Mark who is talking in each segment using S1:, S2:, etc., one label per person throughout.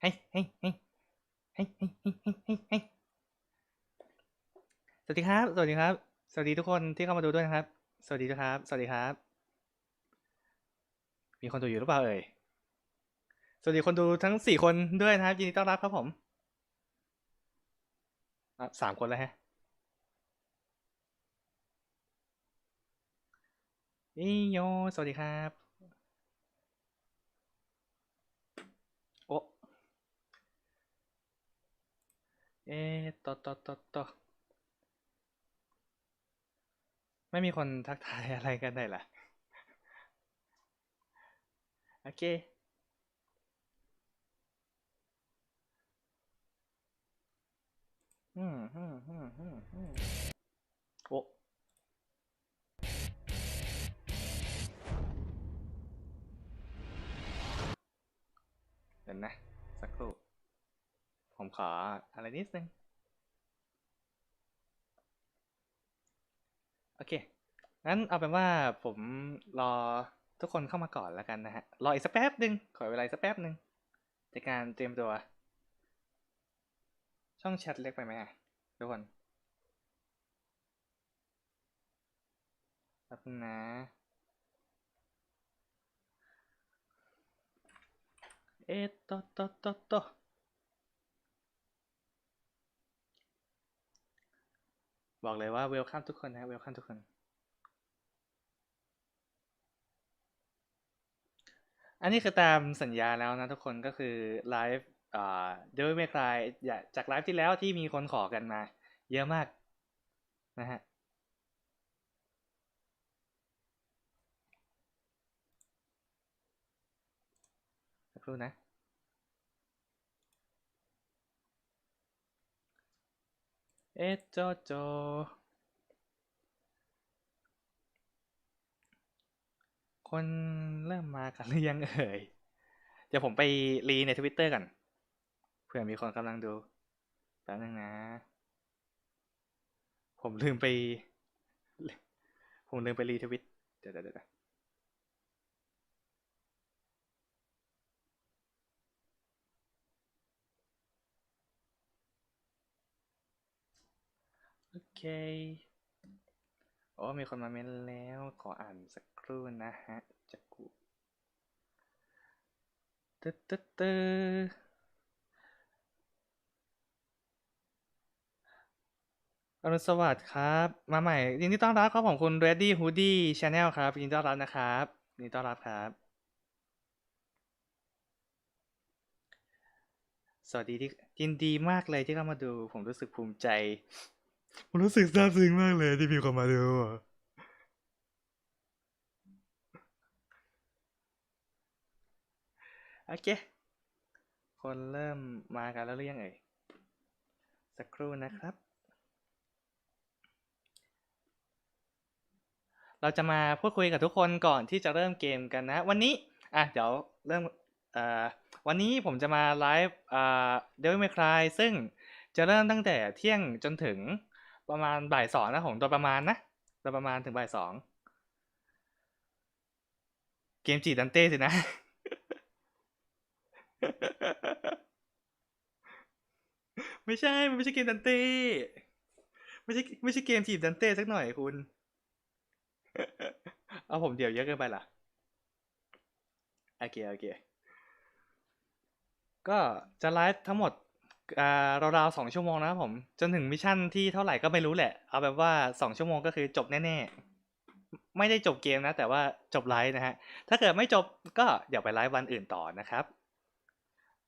S1: ให้ให้ให้ให้ให้ให้ให้ให้สวัสดีครับ สวัสดีครับ สวัสดีทุกคนที่เข้ามาดูด้วยนะครับ สวัสดีครับ สวัสดีครับ มีคนดูอยู่หรือเปล่าเอ่ย สวัสดีคนดูทั้งสี่คนด้วยนะครับ ยินดีต้อนรับครับผมสามคนแล้วฮะอีโย สวัสดีครับ โอะ เอ๊ะต่อต่อต่อต่อไม่มีคนทักทายอะไรกันได้ล่ะโอเค อืมอืมอืมอืมอืมโอะเดี๋ยวนะ สักครู่ ผมขออะไรนิดนึง โอเค งั้นเอาเป็นว่าผมรอทุกคนเข้ามาก่อนแล้วกันนะฮะ รออีกสักแป๊บหนึ่งขอเวลาสักแป๊บหนึ่งในการเตรียมตัว ช่องแชทเล็กไปไหมอะทุกคนแป๊บนะเอ๊ะโตโตโตโต บอกเลยว่าเวลคัมทุกคนนะเวลคัมทุกคน อันนี้คือตามสัญญาแล้วนะทุกคนก็คือไลฟ์เดวิเมคลายจากไลฟ์ที่แล้วที่มีคนขอกันมา เยอะมากนะฮะสักครู่นะ เอะโจโจคนเริ่มมากันหรือยังเอ่ย เดี๋ยวผมไปรีในทวิตเตอร์กันเผื่อมีคนกำลังดูแป๊บนึงนะ ผมลืมไป ผมลืมไปรีทวิต เดี๋ยวเดี๋ยว เดี๋ยวโอเค โอ้มีคนมาเม้นแล้ว ขออ่านสักครู่นะฮะจากกูตึ๊ดตึ๊ดตึ๊ดอรุณสวัสดิ์ครับ มาใหม่ยินดีต้อนรับครับของคุณ Ready Hoodie Channel ครับยินดีต้อนรับนะครับยินดีต้อนรับครับ สวัสดีที่ยินดีมากเลยที่เข้ามาดู ผมรู้สึกภูมิใจ ผมรู้สึกซาบซึ้งมากเลยที่มีคนมาดูอะโอเค คนเริ่มมากันแล้วหรือยังเอ่ย สักครู่นะครับ เราจะมาพูดคุยกับทุกคนก่อนที่จะเริ่มเกมกันนะ วันนี้ อะ เดี๋ยวเริ่มอ่อวันนี้ผมจะมาไลฟ์อ่าเดวิลเมคลายซึ่งจะเริ่มตั้งแต่เที่ยงจนถึง ประมาณบ่ายสองนะผมโดยประมาณนะโดยประมาณถึงบ่ายสองเกมจีดันเต้สินะ ไม่ใช่ มันไม่ใช่เกมดันเต้ ไม่ใช่ไม่ใช่เกมจีบดันเต้สักหน่อยคุณ เอาผมเดี๋ยวเยอะเกินไปล่ะโอเคโอเค ก็จะไลฟ์ทั้งหมด อ่าราวๆสองชั่วโมงนะครับผม จนถึงมิชชั่นที่เท่าไหร่ก็ไม่รู้แหละ เอาแบบว่าสองชั่วโมงก็คือจบแน่ๆ ไม่ได้จบเกมนะ แต่ว่าจบไลฟ์นะฮะ ถ้าเกิดไม่จบก็เดี๋ยวไปไลฟ์วันอื่นต่อนะครับ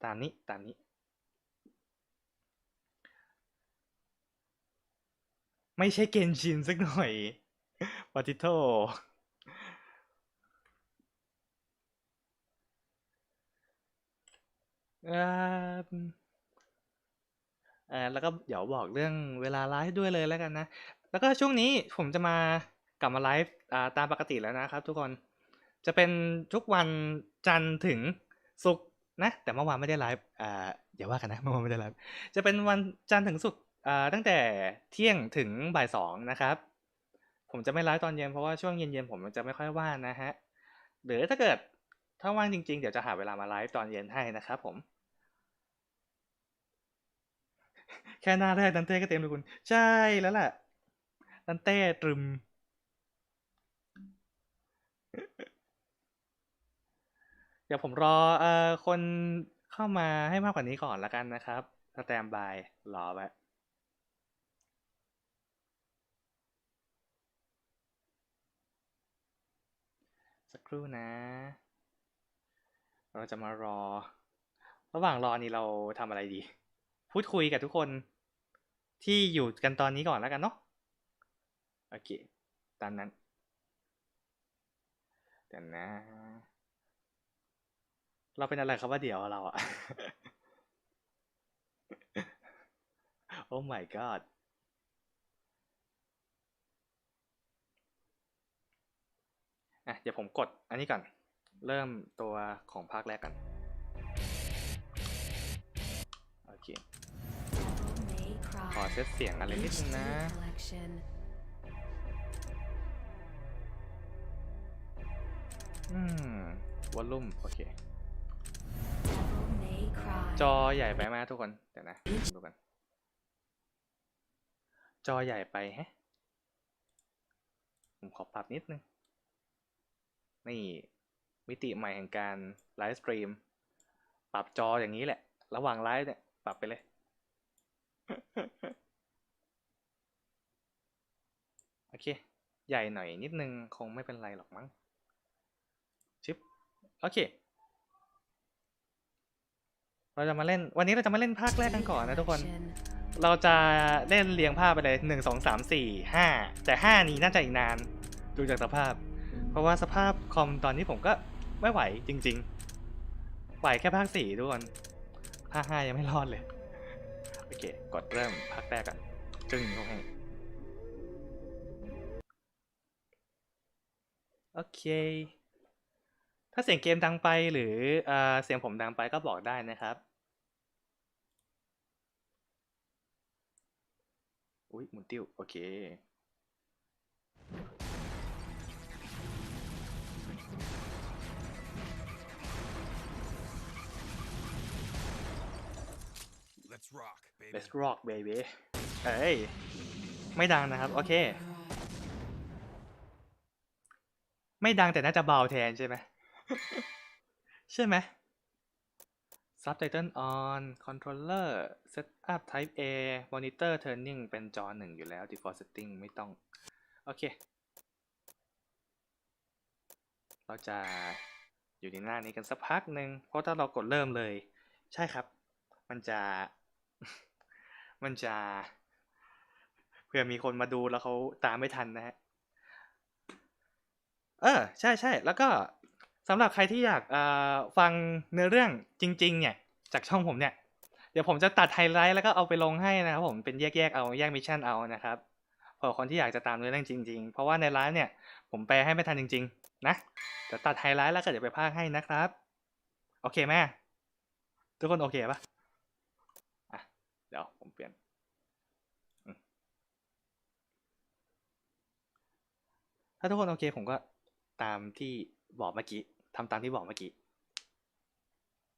S1: ตามนี้ตามนี้ ไม่ใช่เกนชินสักหน่อยปาติโทอ่อเอ่อแล้วก็เดี๋ยวบอกเรื่องเวลาไลฟ์ด้วยเลยแล้วกันนะ แล้วก็ช่วงนี้ผมจะมากลับมาไลฟ์อ่าตามปกติแล้วนะครับ ทุกคนจะเป็นทุกวันจันทร์ถึงศุกร์นะแต่เมื่อวานไม่ได้ไลฟ์อ่าอย่าว่ากันนะเมื่อวานไม่ได้ไลฟ์จะเป็นวันจันทร์ถึงศุกร์อ่าตั้งแต่เที่ยงถึงบ่ายสองนะครับ ผมจะไม่ไลฟ์ตอนเย็นเพราะว่าช่วงเย็นๆผมจะไม่ค่อยว่างนะฮะหรือถ้าเกิดถ้าว่างจริงๆ เดี๋ยวจะหาเวลามาไลฟ์ตอนเย็นให้นะครับผม แค่หน้าแรกดันเต้ก็เต็มเลยคุณ ใช่แล้วแหละดันเต้ตรึม เดี๋ยวผมรอเอ่อคนเข้ามาให้มากกว่านี้ก่อนละกันนะครับสแตมบายรอไว้สักครู่นะ เราจะมารอ ระหว่างรอนี่เราทำอะไรดี พูดคุยกับทุกคนที่อยู่กันตอนนี้ก่อนแล้วกันเนาะโอเค ตามนั้นเดี๋ยวนะ เราเป็นอะไรครับว่าเดี๋ยวเราอะโอ้ my god อะเดี๋ยวผมกดอันนี้ก่อน เริ่มตัวของภาคแรกกัน เค ขอเซตเสียงอะไรนิดนึงนะ อืมวอลลุ่ม โอเค จอใหญ่ไปไหมทุกคน เดี๋ยวนะ ดูกัน จอใหญ่ไปแฮะ ผมขอปรับนิดนึง นี่ มิติใหม่แห่งการไลฟ์สตรีม ปรับจออย่างนี้แหละ ระหว่างไลฟ์เนี่ย ปรับไปเลย โอเค ใหญ่หน่อยนิดนึงคงไม่เป็นไรหรอกมั้ง ชิป โอเค เราจะมาเล่น วันนี้เราจะมาเล่นภาคแรกกันก่อนนะทุกคน เราจะเล่นเรียงภาพไปเลยหนึ่งสองสามสี่ห้าแต่ห้านี้น่าจะอีกนาน ดูจากสภาพ เพราะว่าสภาพคอมตอนนี้ผมก็ไม่ไหวจริง ๆ ไหวแค่ภาคสี่ทุกคน ภาคห้ายังไม่รอดเลย โอเค กดเริ่มภาคแรกกันจึงเขาให้โอเค ถ้าเสียงเกมดังไปหรือเออเสียงผมดังไปก็บอกได้นะครับ อุ้ยหมุนติ้ว โอเค
S2: rock, baby.
S1: Let's rock baby เอ้ย ไม่ดังนะครับ โอเค ไม่ดังแต่น่าจะเบาแทนใช่ไหมใช่ไหม Subtitle on Controller Setup Type A Monitor Turning เป็นจอหนึ่งอยู่แล้ว Default Setting ไม่ต้อง โอเค เราจะอยู่ในหน้านี้กันสักพักหนึ่งเพราะถ้าเรากดเริ่มเลย ใช่ครับ มันจะ มันจะเผื่อมีคนมาดูแล้วเขาตามไม่ทันนะฮะ เออ ใช่ใช่แล้วก็สำหรับใครที่อยากฟังเนื้อเรื่องจริง ๆ เนี่ย จากช่องผมเนี่ย เดี๋ยวผมจะตัดไฮไลท์แล้วก็เอาไปลงให้นะครับผมเป็นแยกๆเอาแยกมิชชั่นเอานะครับเผื่อคนที่อยากจะตามเนื้อเรื่องจริง ๆ เพราะว่าในไลฟ์เนี่ย ผมแปลให้ไม่ทันจริง ๆ นะเดี๋ยวตัดไฮไลท์แล้วก็เดี๋ยวไปพากย์ให้นะครับ โอเคไหมทุกคนโอเคปะ เดี๋ยวผมเปลี่ยน ถ้าทุกคนโอเคผมก็ตามที่บอกเมื่อกี้ทำตามที่บอกเมื่อกี้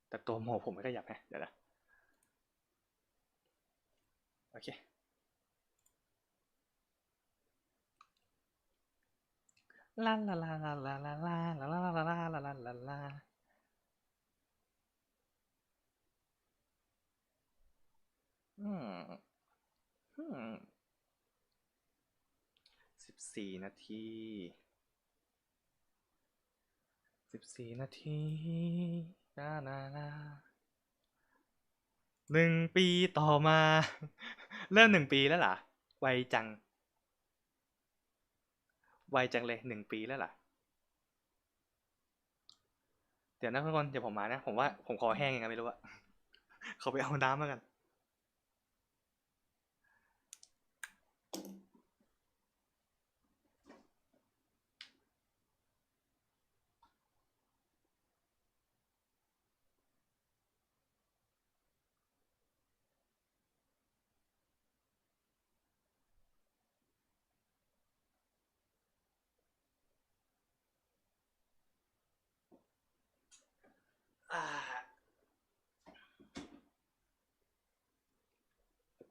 S1: แต่ตัวโมผมไม่ขยับฮะเดี๋ยวนะโอเคลาลาลาลาลาลาลาลาลาลาลาลาลาลาลาลาอืมอืม สิบสี่นาทีสิบสี่นาทีลาลาลาหนึ่งปีต่อมา เริ่มหนึ่งปีแล้วเหรอไวจัง ไวจังเลยหนึ่งปีแล้วล่ะ เดี๋ยวนะทุกคนเดี๋ยวผมมานะ ผมว่าผมคอแห้งยังไงไม่รู้อะเขาไปเอาน้ำมากัน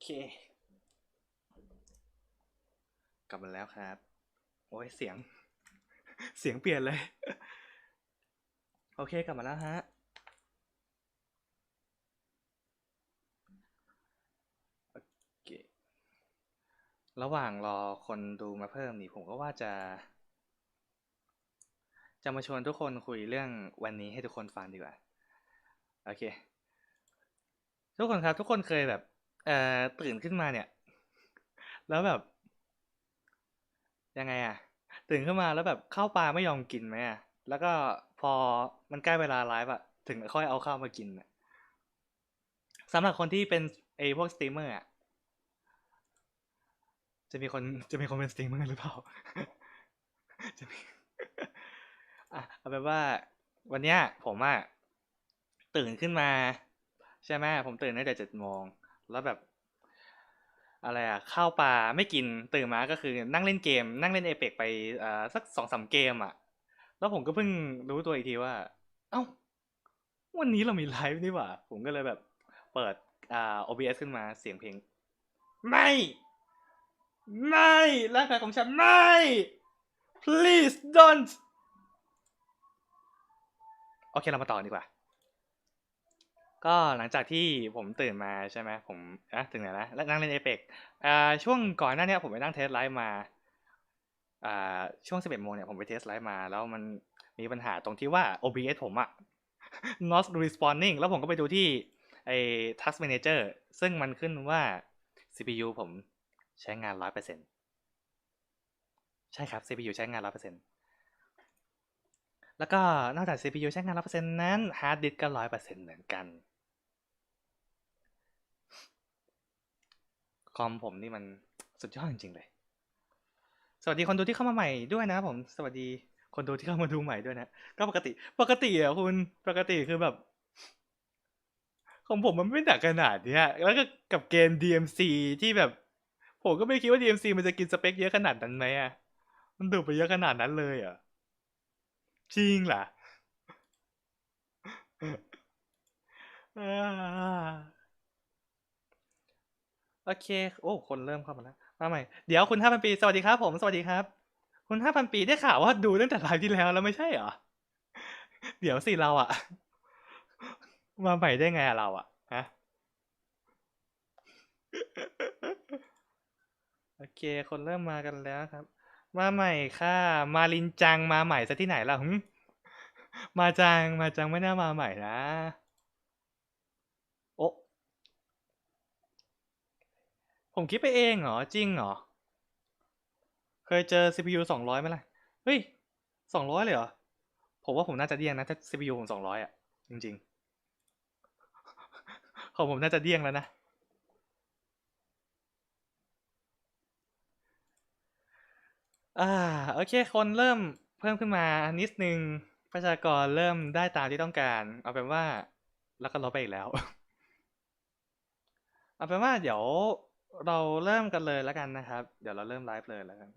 S1: เค กลับมาแล้วครับ โอ้ยเสียง เสียงเปลี่ยนเลย โอเคกลับมาแล้วฮะ โอเค ระหว่างรอคนดูมาเพิ่มนี่ผมก็ว่าจะ จะมาชวนทุกคนคุยเรื่องวันนี้ให้ทุกคนฟังดีกว่า โอเค ทุกคนครับ ทุกคนเคยแบบ เอ่อตื่นขึ้นมาเนี่ย แล้วแบบ ยังไงอะตื่นขึ้นมาแล้วแบบข้าวปลาไม่ยอมกินไหมอะแล้วก็พอมันใกล้เวลาไลฟ์อะถึงค่อยเอาข้าวมากินอะสำหรับคนที่เป็นไอพวกสตรีมเมอร์อะจะมีคนจะมีคนเป็นสตรีมเมอร์หรือเปล่าจะมีอะเอาเป็นว่าวันเนี้ยผมอะตื่นขึ้นมา ใช่ไหมผมตื่นตั้งแต่เจ็ดโมง แล้วแบบ อะไรอะข้าวปลาไม่กินตื่นมาก็คือนั่งเล่นเกม นั่งเล่นเอเปกไปอ่าสักสองสามเกมอะแล้วผมก็เพิ่งรู้ตัวอีกทีว่า เอ้า วันนี้เรามีไลฟ์นี่หว่า ผมก็เลยแบบ เปิดอ่า OBS ขึ้นมาเสียงเพลง ไม่ ไม่ร่างกายของฉันไม่ please don't โอเค เรามาต่อดีกว่า ก็หลังจากที่ผมตื่นมาใช่ไหมผมอะถึงไหนแล้วแล้วนั่งเล่นเอเปกอ่าช่วงก่อนหน้าเนี้ยผมไปนั่งเทสไลฟ์มาอ่าช่วง11โมงเนี่ยผมไปเทสไลฟ์มา แล้วมันมีปัญหาตรงที่ว่า OBS ผมอะ not responding แล้วผมก็ไปดูที่ไอ้ task manager ซึ่งมันขึ้นว่า CPU ผมใช้งาน100%ใช่ครับ CPU ใช้งาน100%แล้วก็นอกจาก CPU ใช้งาน100%นั้น hard disk ก็100%เหมือนกัน คอมผมนี่มันสุดยอดจริงๆเลย สวัสดีคนดูที่เข้ามาใหม่ด้วยนะผมสวัสดีคนดูที่เข้ามาดูใหม่ด้วยนะ ก็ปกติ ปกติอะคุณปกติคือแบบ ของผมมันไม่หนักขนาดเนี้ยแล้วก็กับเกม DMC ที่แบบ ผมก็ไม่คิดว่า DMC มันจะกินสเปคเยอะขนาดนั้นไหมอะมันดูไปเยอะขนาดนั้นเลยอะจริงเหรอ โอเค โอ้ คนเริ่มเข้ามาแล้ว มาใหม่ เดี๋ยวคุณห้าพันปี สวัสดีครับผม สวัสดีครับ คุณห้าพันปีได้ข่าวว่าดูตั้งแต่ไลฟ์ที่แล้วแล้วไม่ใช่เหรอ เดี๋ยวสิเราอะมาใหม่ได้ไงอะเราอะฮะ โอเค คนเริ่มมากันแล้วครับ มาใหม่ค่ะ มาลินจังมาใหม่ซะที่ไหนล่ะหึมาจัง มาจังไม่น่ามาใหม่นะ โอ้ ผมคิดไปเองเหรอ จริงเหรอ เคยเจอ CPU สองร้อยไหมล่ะ เฮ้ยสองร้อยเลยเหรอ ผมว่าผมน่าจะเดี้ยงนะ ถ้า CPU ผมสองร้อยอะ จริงๆ ของผมน่าจะเดี้ยงแล้วนะ อ่า โอเค คนเริ่มเพิ่มขึ้นมานิดนึง ประชากรเริ่มได้ตามที่ต้องการ เอาเป็นว่า แล้วก็ลบไปอีกแล้ว เอาเป็นว่าเดี๋ยว เราเริ่มกันเลยแล้วกันนะครับ เดี๋ยวเราเริ่มไลฟ์เลยแล้วกัน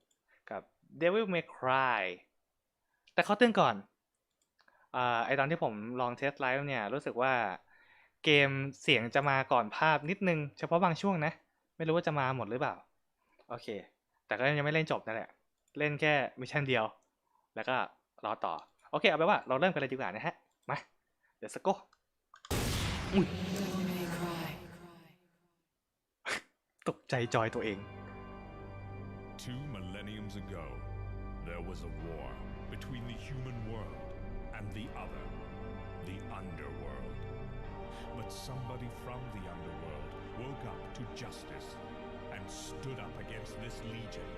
S1: กับ Devil May Cry แต่เขาเตือนก่อนอ่าไอตอนที่ผมลองเทสไลฟ์เนี่ย รู้สึกว่าเกมเสียงจะมาก่อนภาพนิดนึง เฉพาะบางช่วงนะ ไม่รู้ว่าจะมาหมดหรือเปล่า โอเค แต่ก็ยังไม่เล่นจบนั่นแหละ เล่นแค่มิชชั่นเดียว แล้วก็รอต่อ โอเค เอาไปว่าเราเริ่มกันเลยดีกว่านะฮะ มา เดี๋ยวสก
S3: Devil may
S1: ตกใจจอยตัวเอง
S2: Two millenniums ago, there was a war between the human world and the other, the underworld. But somebody from the underworld woke up to justice and stood up against this legion